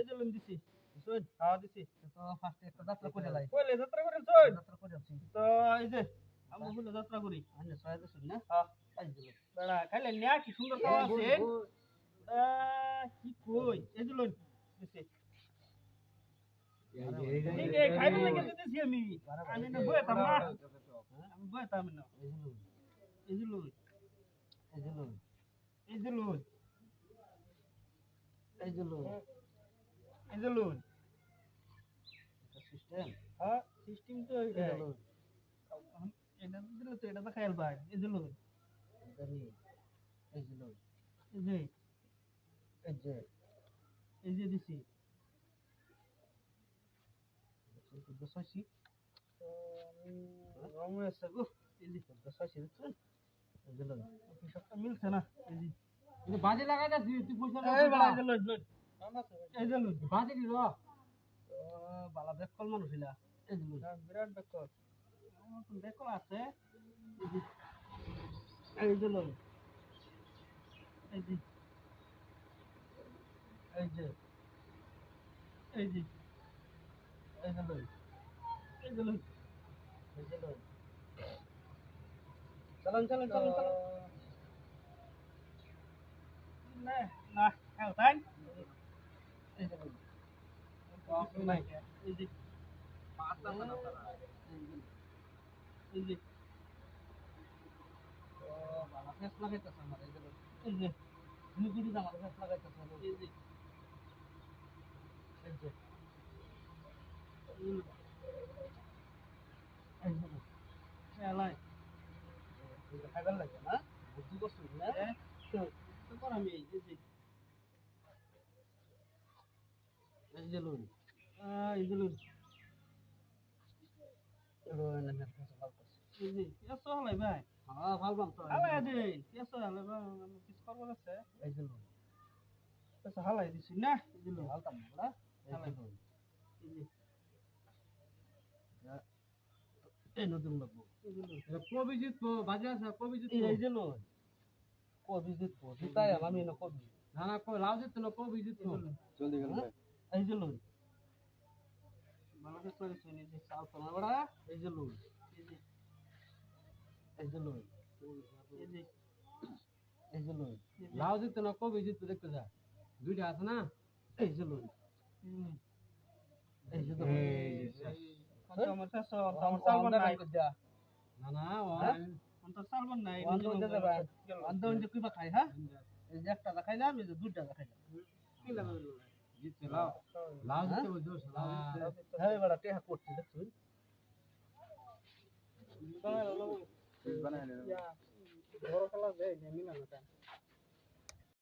এই যে লুন দিছি। শুন হ্যাঁ দিছি। তো ফার্স্ট একটা যাত্রা করে লাই। কইলে যাত্রা করেন শুন যাত্রা করে আছি তো এই যে আমরা বলে যাত্রা করি। আনে ছয় দিছুন না? হ্যাঁ। এই দিল। বেড়া খাইলে নিয়া কি সুন্দর খাওয়া আছে। কি কই? এই যে লুন দিছি। ঠিক আছে খাইবে লাগে দিছি আমি আমি। না বইতাম না আমি বইতাম না এই দিল এই যে লুন। এই দিল এই যে লুন। এই দিল এই যে লুন সিস্টেম হ্যাঁ সিস্টেম তো এই এইটাই। দিল এটা দিলে তো এটা তো খাইল ভাই এই যে লুন এই দিল এই যে। এই যে। এই যে দিছি। রং গো। এই যে দেখছেন এই দিল হিসাবটা মিলছে না। এই যে। বাজে লাগাই যাচ্ছি তুই পয়সা এই যে লুন লুন যে লুন বাজে দিল বালা বেকল মানুষ হিলা এই দিল বিরাট বেকল। বেকল আছে। এই যে এই যে। এই যে। এই যে। এই যে এই এই যে লুন এই দিল চলুন চলুন চলুন চলুন। না না হ্যাঁ খাইবার লাগে না বুদ্ধি করছিস না তো কর আমি এই যে এই যে লুন কেসো হলাই দিছি না? না? এই নতুন লাগবো কবি জিতবো বাজে আছে কবি জিতবো এই যে কবি জিতবো জিতাই আমি না কবি। না না লাউ জিততো না কবি জিতবো জলদি গেল এই যে ভালো করে শুনি যে সাল তোমার এই যে লুন এই যে এই এই যে যে লাউ জিততো না কবি জিতবো দেখতে যা। দুইটা আছে না? এই যে এই নাই। না না নাই কিবা খাই হ্যাঁ? এই যে একটা দেখাইলাম এই যে দেখাইলাম কি লাগালো জিতছে লাউ লাউ জিততে বলছো হ্যাঁ বড় টেহা করতে দেখছুন বানাইলো বানাইলো বড় খেলা দেয় মিলা না